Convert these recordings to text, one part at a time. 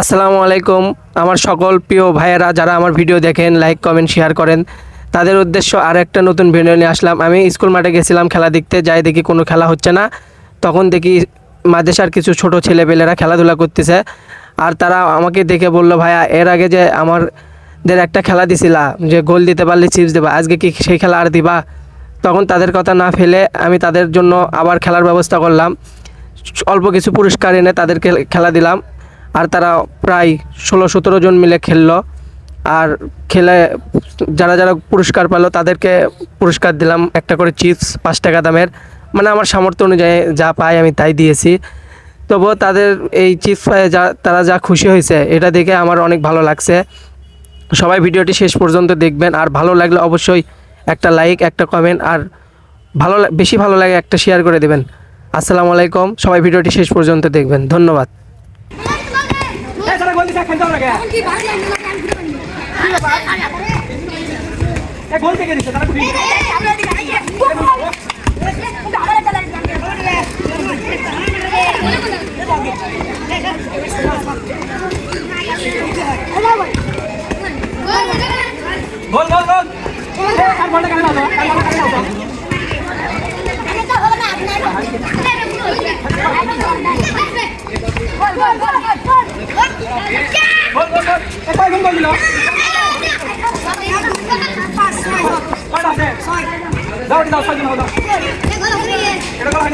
আসসালামু আলাইকুম। আমার সকল প্রিয় ভাইয়েরা যারা আমার ভিডিও দেখেন লাইক কমেন্ট শেয়ার করেন, তাদের উদ্দেশ্য আর একটা নতুন ভিডিও নিয়ে আসলাম। আমি স্কুল মাঠে গেছিলাম খেলা দেখতে, যাই দেখি কোনো খেলা হচ্ছে না। তখন দেখি মাদেশার কিছু ছোট ছেলেপেলেরা খেলাধুলা করতেছে। আর তারা আমাকে দেখে বলল, ভাইয়া, এর আগে যে আমাদের একটা খেলা দিছিলা, যে গোল দিতে পারলে চিপস দেবা, আজকে কি সেই খেলা আর দিবা? তখন তাদের কথা না ফেলে আমি তাদের জন্য আবার খেলার ব্যবস্থা করলাম। অল্প কিছু পুরস্কার এনে তাদেরকে খেলা দিলাম। আর তারা প্রায় ষোলো সতেরো জন মিলে খেললো। আর খেলে যারা যারা পুরস্কার পেল তাদেরকে পুরস্কার দিলাম একটা করে চিপস, পাঁচ টাকা দামের। মানে আমার সামর্থ্য অনুযায়ী যা পাই আমি তাই দিয়েছি। তবুও তাদের এই চিপস পায়ে যা, তারা যা খুশি হয়েছে, এটা দেখে আমার অনেক ভালো লাগছে। সবাই ভিডিওটি শেষ পর্যন্ত দেখবেন, আর ভালো লাগলে অবশ্যই একটা লাইক, একটা কমেন্ট, আর ভালো বেশি ভালো লাগে একটা শেয়ার করে দেবেন। আসসালামু আলাইকুম, সবাই ভিডিওটি শেষ পর্যন্ত দেখবেন। ধন্যবাদ। এই সারা গোল দিছে খেলতে হবে নাকি কি ভালো লাগে না আমি ঘুরে পারি এই গোল থেকে দিছে তারা খুবই আমরা দিকে আইয়ে গোল গোল গোল আর বলটা কেন দাও আর বলটা কেন দাও গোল গোল গোল গোল এটা ছয় জন দাও এটা গোল হানি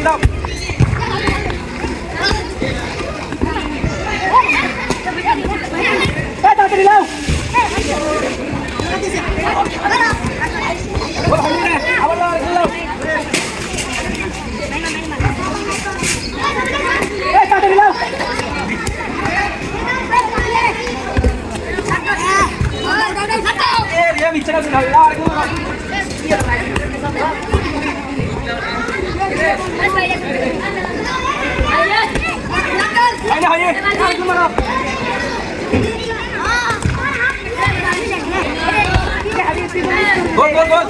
দাও এই তাড়াতাড়ি দাও গোল হানি রে আবার দাও এটা দাও এই তাড়াতাড়ি দাও এই রে মিছে কাজ দাও আর গোল গোল গোল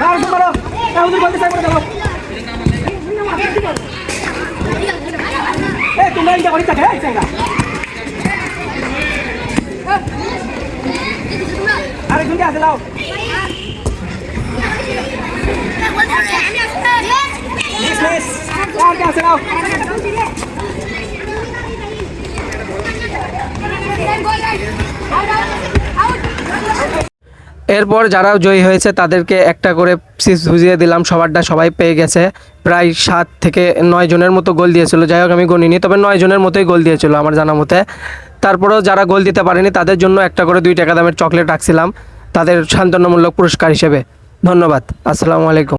আর গোল মারো এই হুজুর গোল দিছে করে দাও এই তোমরা ইনটা করি থাকে এই চাইনা এরপর যারা জয়ী হয়েছে, তাদেরকে একটা করে চিপস ভুজিয়ে দিলাম। সবারটা সবাই পেয়ে গেছে। প্রায় সাত থেকে নয় জনের মতো গোল দিয়েছিল। যাই হোক, আমি গণিনি, তবে নয় জনের মতোই গোল দিয়েছিল আমার জানা মতে তারপরেও যারা গোল দিতে পারেনি, তাদের জন্য একটা করে দুই টাকা দামের চকলেট রাখছিলাম। তাদের সান্ত্বনামূলক পুরস্কার হিসেবে। ধন্যবাদ। আসসালামু আলাইকুম।